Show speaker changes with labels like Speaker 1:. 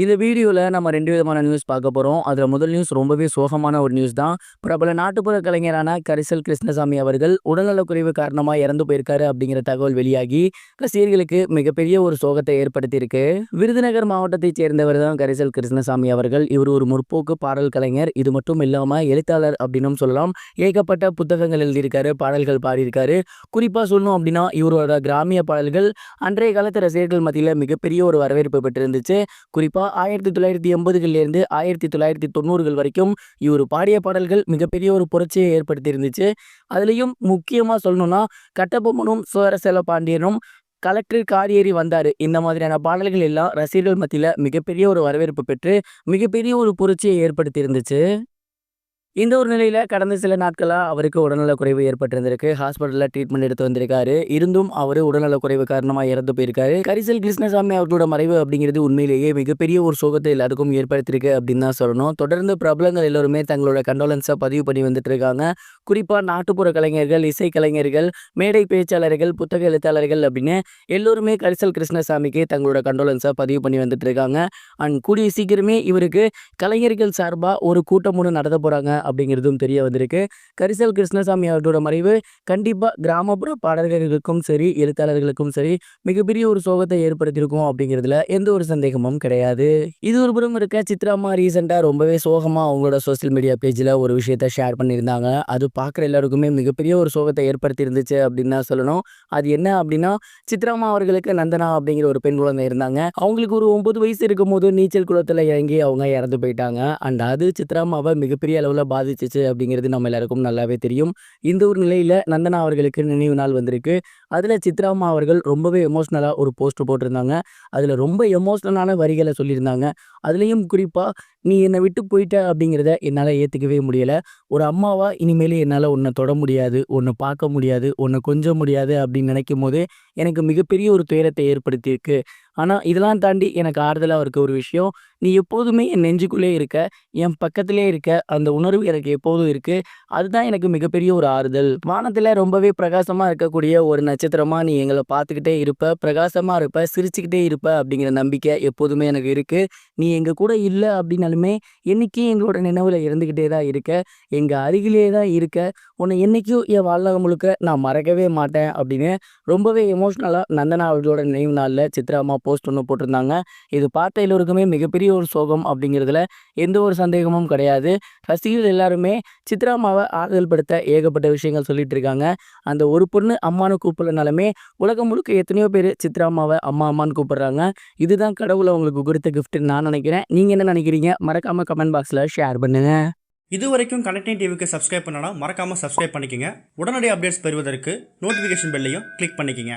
Speaker 1: இந்த வீடியோவில் நம்ம ரெண்டு விதமான நியூஸ் பார்க்க போகிறோம் அதில் முதல் நியூஸ் ரொம்பவே சோகமான ஒரு நியூஸ் தான். பிரபல நாட்டுப்புற கலைஞரான கரிசல் கிருஷ்ணசாமி அவர்கள் உடல்நலக்குறைவு காரணமாக இறந்து போயிருக்காரு அப்படிங்கிற தகவல் வெளியாகி, ரசிகர்களுக்கு மிகப்பெரிய ஒரு சோகத்தை ஏற்படுத்தியிருக்கு. விருதுநகர் மாவட்டத்தைச் சேர்ந்தவர் தான் கரிசல் கிருஷ்ணசாமி அவர்கள். இவர் ஒரு முற்போக்கு பாடல் கலைஞர். இது மட்டும் இல்லாமல் எழுத்தாளர் அப்படின்னும் சொல்லலாம். ஏகப்பட்ட புத்தகங்கள் எழுதியிருக்காரு, பாடல்கள் பாடியிருக்காரு. குறிப்பாக சொல்லணும் அப்படின்னா, இவரோட கிராமிய பாடல்கள் அன்றைய காலத்து ரசிகர்கள் மத்தியில் மிகப்பெரிய ஒரு வரவேற்பு பெற்றிருந்துச்சு. ஆயிரத்தி தொள்ளாயிரத்தி எண்பதுகள்லேருந்து ஆயிரத்தி தொள்ளாயிரத்தி தொண்ணூறுகள் வரைக்கும் இவர் பாடிய பாடல்கள் மிகப்பெரிய ஒரு புரட்சியை ஏற்படுத்தியிருந்துச்சு. அதுலேயும் முக்கியமாக சொல்லணும்னா, கட்டபொம்மனும், சுவரசேல பாண்டியனும், கலெக்டர் காரியேறி வந்தார் இந்த மாதிரியான பாடல்கள் எல்லாம் ரசிகர்கள் மத்தியில் மிகப்பெரிய ஒரு வரவேற்பு பெற்று, மிகப்பெரிய ஒரு புரட்சியை ஏற்படுத்தியிருந்துச்சு. இந்த ஒரு நிலையில கடந்த சில நாட்களாக அவருக்கு உடல்நலக்குறைவு ஏற்பட்டிருந்திருக்கு. ஹாஸ்பிட்டலில் ட்ரீட்மெண்ட் எடுத்து வந்திருக்காரு. இருந்தும் அவரு உடல்நலக்குறைவு காரணமாக இறந்து போயிருக்காரு. கரிசல் கிருஷ்ணசாமி அவர்களோட மறைவு அப்படிங்கிறது உண்மையிலேயே மிகப்பெரிய ஒரு சோகத்தை எல்லாருக்கும் ஏற்படுத்தியிருக்கு அப்படின்னு தான் சொல்லணும். தொடர்ந்து பிரபலங்கள் எல்லோருமே தங்களோட கண்டோலன்ஸை பதிவு பண்ணி வந்துட்டு இருக்காங்க. குறிப்பாக நாட்டுப்புற கலைஞர்கள், இசைக்கலைஞர்கள், மேடை பேச்சாளர்கள், புத்தக எழுத்தாளர்கள் அப்படின்னு எல்லோருமே கரிசல் கிருஷ்ணசாமிக்கு தங்களோட கண்டோலன்ஸை பதிவு பண்ணி வந்துட்டு இருக்காங்க. அண்ட் கூடிய சீக்கிரமே இவருக்கு கலைஞர்கள் சார்பாக ஒரு கூட்டம் ஒன்று நடத்த போகிறாங்க அப்படிங்கிறதும் தெரிய வந்திருக்கு. கரிசல் கிருஷ்ணசாமி அவர்களோட மறைவு கண்டிப்பாக கிராமப்புற பாடல்களுக்கும் சரி, எழுத்தாளர்களுக்கும் சரி மிகப்பெரிய ஒரு சோகத்தை ஏற்படுத்தியிருக்கும் அப்படிங்கிறதுல எந்த ஒரு சந்தேகமும் கிடையாது. இது ஒரு புறம் இருக்க சித்ராமா ரீசெண்டாக ரொம்பவே சோகமாக அவங்களோட சோசியல் மீடியா பேஜில் ஒரு விஷயத்த ஷேர் பண்ணியிருந்தாங்க. அது பார்க்குற எல்லாருக்குமே மிகப்பெரிய ஒரு சோகத்தை ஏற்படுத்தி இருந்துச்சு அப்படின்னு தான் சொல்லணும். அது என்ன அப்படின்னா, சித்ராமா அவர்களுக்கு நந்தனா அப்படிங்கிற ஒரு பெண் குழந்தை இருந்தாங்க. அவங்களுக்கு ஒரு ஒன்பது வயசு இருக்கும்போது நீச்சல் குளத்தில் இறங்கி அவங்க இறந்து போயிட்டாங்க. அண்ட் அது சித்ராமாவை மிகப்பெரிய அளவில் பாதிச்சுச்சு அப்படிங்கிறது நம்ம எல்லாருக்கும் நல்லாவே தெரியும். இந்த ஒரு நிலையில் நந்தனா அவர்களுக்கு நினைவு நாள் வந்திருக்கு. அதில் சித்ரா அம்மா அவர்கள் ரொம்பவே எமோஷ்னலாக ஒரு போஸ்ட் போட்டிருந்தாங்க. அதில் ரொம்ப எமோஷ்னலான வரிகளை சொல்லியிருந்தாங்க. அதுலேயும் குறிப்பாக "நீ என்னை விட்டு போயிட்ட அப்படிங்கிறத என்னால் ஏற்றுக்கவே முடியலை ஒரு அம்மாவா இனிமேலே என்னால் உன்னை தொட முடியாது, ஒன்று பார்க்க முடியாது, ஒன்று கொஞ்ச முடியாது அப்படின்னு நினைக்கும் போது எனக்கு மிகப்பெரிய ஒரு துயரத்தை ஏற்படுத்தியிருக்கு. ஆனால் இதெல்லாம் தாண்டி எனக்கு ஆறுதலாக இருக்க ஒரு விஷயம், நீ எப்போதுமே என் நெஞ்சுக்குள்ளே இருக்க, என் பக்கத்திலே இருக்க, அந்த உணர்வு எனக்கு எப்போதும் இருக்குது அதுதான் எனக்கு மிகப்பெரிய ஒரு ஆறுதல். வானத்தில் ரொம்பவே பிரகாசமாக இருக்கக்கூடிய ஒரு நட்சத்திரமாக நீ எங்களை பார்த்துக்கிட்டே இருப்ப, பிரகாசமாக இருப்ப, சிரிச்சுக்கிட்டே இருப்ப அப்படிங்கிற நம்பிக்கை எப்போதுமே எனக்கு இருக்குது நீ எங்கள் கூட இல்லை அப்படின்னாலுமே, என்னைக்கும் எங்களோட நினைவில் இருந்துக்கிட்டே தான் இருக்க. எங்கள் அருகிலேயே தான் இருக்க. உன்னை என்றைக்கும் என் வாழ்நாள் முழுக்க நான் மறக்கவே மாட்டேன்." அப்படின்னு ரொம்பவே எமோஷ்னலாக நந்தனா அவர்களோட நினைவு நாளில் சித்ரா அம்மா போஸ்ட் ஒன்று போட்டிருந்தாங்க. இது பார்த்த எல்லோருக்குமே மிகப்பெரிய ஒரு சோகம் அப்படிங்கிறதுல எந்த ஒரு சந்தேகமும் கிடையாது. ரசிகர்கள் எல்லாருமே சித்ராமாவை ஆறுதல் படுத்த ஏகப்பட்ட விஷயங்கள் சொல்லிட்டு இருக்காங்க. அந்த ஒரு பொண்ணு அம்மான்னு கூப்பிடலனாலுமே, உலகம் முழுக்க எத்தனையோ பேர் சித்ராமாவை அம்மா, அம்மான்னு கூப்பிடுறாங்க. இதுதான் கடவுள் அவங்களுக்கு கொடுத்த கிஃப்ட்னு நான் நினைக்கிறேன். நீங்கள் என்ன நினைக்கிறீங்க? மறக்காம கமெண்ட் பாக்ஸில் ஷேர் பண்ணுங்க.
Speaker 2: இதுவரைக்கும் கனெக்டிங் டிவிக்கு சப்ஸ்கிரைப் பண்ணனா மறக்காம சப்ஸ்கிரைப் பண்ணிக்கங்க. உடனடி அப்டேட்ஸ் பெறுவதற்கு நோட்டிஃபிகேஷன் பெல்லையும் கிளிக் பண்ணிக்கங்க.